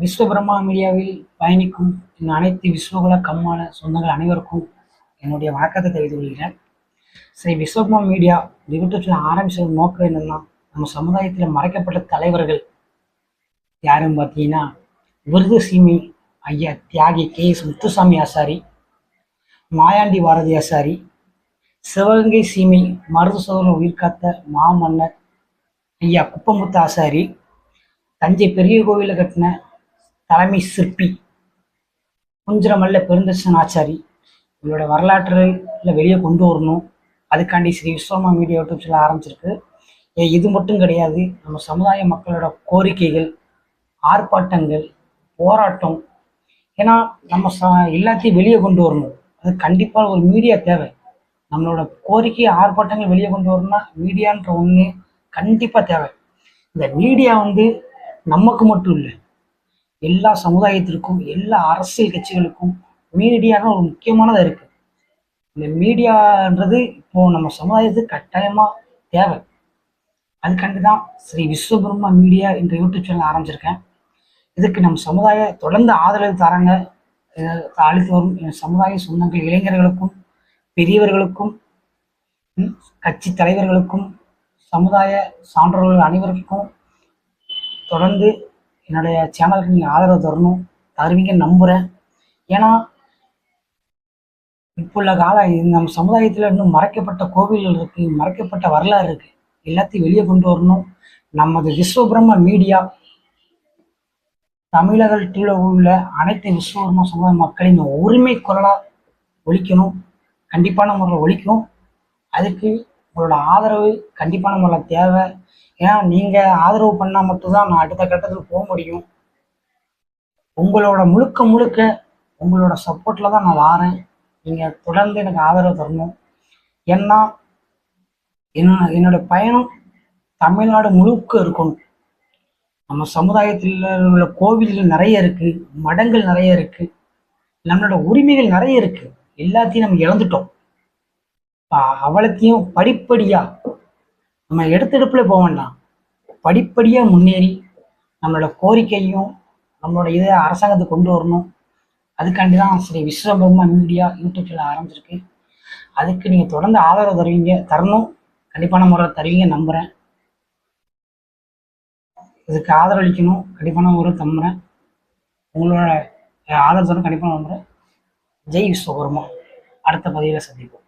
விஸ்வபிரம்மா மீடியாவில் பயணிக்கும் என் அனைத்து விஸ்வகுல கம்மான சொந்தங்கள் அனைவருக்கும் என்னுடைய வணக்கத்தை தெரிவித்துக் கொள்கிறேன். Sri Vishwabrahma media YouTube channel ஆரம்பிச்ச நோக்கம் என்னன்னா நம்ம சமுதாயத்தில் மறைக்கப்பட்ட தலைவர்கள் யாருன்னு பார்த்தீங்கன்னா விருது சீமி ஐயா தியாகி கே எஸ் முத்துசாமி ஆசாரி மாயாண்டி பாரதி ஆசாரி சிவகங்கை சீமை மருது சோதரன் உயிர் காத்த மாமன்னர் ஐயா குப்பமுத்து ஆசாரி தஞ்சை பெரிய கோவிலில் கட்டின தலைமை சிற்பி குஞ்சரமல்ல பெருந்தர்ஷன் ஆச்சாரி. இவரோட வரலாற்றுல வெளியே கொண்டு வரணும். அதுக்காண்டி Sri Vishwama media YouTube channel ஆரம்பிச்சிருக்கு. ஏ, இது மட்டும் கிடையாது. நம்ம சமுதாய மக்களோட கோரிக்கைகள் ஆர்ப்பாட்டங்கள் போராட்டம். ஏன்னா நம்ம ச எல்லாத்தையும் வெளியே கொண்டு வரணும். அது கண்டிப்பாக ஒரு மீடியா தேவை. நம்மளோட கோரிக்கை ஆர்ப்பாட்டங்கள் வெளியே கொண்டு வரணும்னா மீடியான்ற ஒன்று கண்டிப்பாக தேவை. இந்த மீடியா வந்து நமக்கு மட்டும் இல்லை எல்லா சமுதாயத்திற்கும் எல்லா அரசியல் கட்சிகளுக்கும் மீடியாக ஒரு முக்கியமானதாக இருக்கு. இந்த மீடியான்றது இப்போ நம்ம சமுதாயத்துக்கு கட்டாயமா தேவை. அதுக்காண்டி தான் ஸ்ரீ விஸ்வபிரம்மா மீடியா என்ற யூடியூப் சேனல் ஆரம்பிச்சிருக்கேன். இதுக்கு நம்ம சமுதாய தொடர்ந்து ஆதரவு தராங்க. அழித்து அளித்து வரும் என் சமுதாய சொந்தங்கள் இளைஞர்களுக்கும் பெரியவர்களுக்கும் கட்சி தலைவர்களுக்கும் சமுதாய சான்றோர்கள் அனைவருக்கும் தொடர்ந்து என்னுடைய சேனலுக்கு நீங்கள் ஆதரவு தரணும். தருவீங்கன்னு நம்புகிறேன் ஏன்னா இப்போ உள்ள காலம் நம்ம சமுதாயத்தில் இன்னும் மறைக்கப்பட்ட கோவில்கள் இருக்குது மறைக்கப்பட்ட வரலாறு இருக்குது எல்லாத்தையும் வெளியே கொண்டு வரணும். நமது விஸ்வபிரம்ம மீடியா தமிழகத்தில் உள்ள அனைத்து விஸ்வபிரம்ம சமுதாய மக்களின் உரிமை குரலாக ஒழிக்கணும் கண்டிப்பான முறையில் ஒழிக்கும் அதுக்கு உங்களோட ஆதரவு கண்டிப்பாக நம்மளால் தேவை. ஏன்னா நீங்கள் ஆதரவு பண்ணால் மட்டும்தான் நான் அடுத்த கட்டத்தில் போக முடியும். உங்களோட முழுக்க முழுக்க உங்களோட சப்போர்ட்டில் தான் நான் வாரேன். நீங்கள் தொடர்ந்து எனக்கு ஆதரவு தரணும். ஏன்னா என்ன என்னோட பயணம் தமிழ்நாடு முழுக்க இருக்கணும். நம்ம சமுதாயத்தில் உள்ள கோவில்கள் நிறைய இருக்குது மடங்கள் நிறைய இருக்குது நம்மளோட உரிமைகள் நிறைய இருக்குது எல்லாத்தையும் நம்ம இழந்துட்டோம். அவளத்தையும் படிப்படியாக படிப்படியா நம்ம எடுத்தெடுப்புல போக வேண்டாம். படிப்படியா முன்னேறி நம்மளோட கோரிக்கையும் நம்மளோட இதை அரசாங்கத்தை கொண்டு வரணும். அதுக்காண்டி தான் Sri Vishwabarma media YouTube channel ஆரம்பிச்சிருக்கு. அதுக்கு நீங்கள் தொடர்ந்து ஆதரவு தருவீங்க தரணும். கண்டிப்பான முறையில் தருவீங்க நம்புகிறேன் இதுக்கு ஆதரவளிக்கணும் கண்டிப்பான முறையில் நம்புகிறேன் உங்களோட ஆதரவு தரணும் கண்டிப்பாக நம்புகிறேன் ஜெய் விஸ்வகர்மா அடுத்த பதிவில் சந்திப்போம்.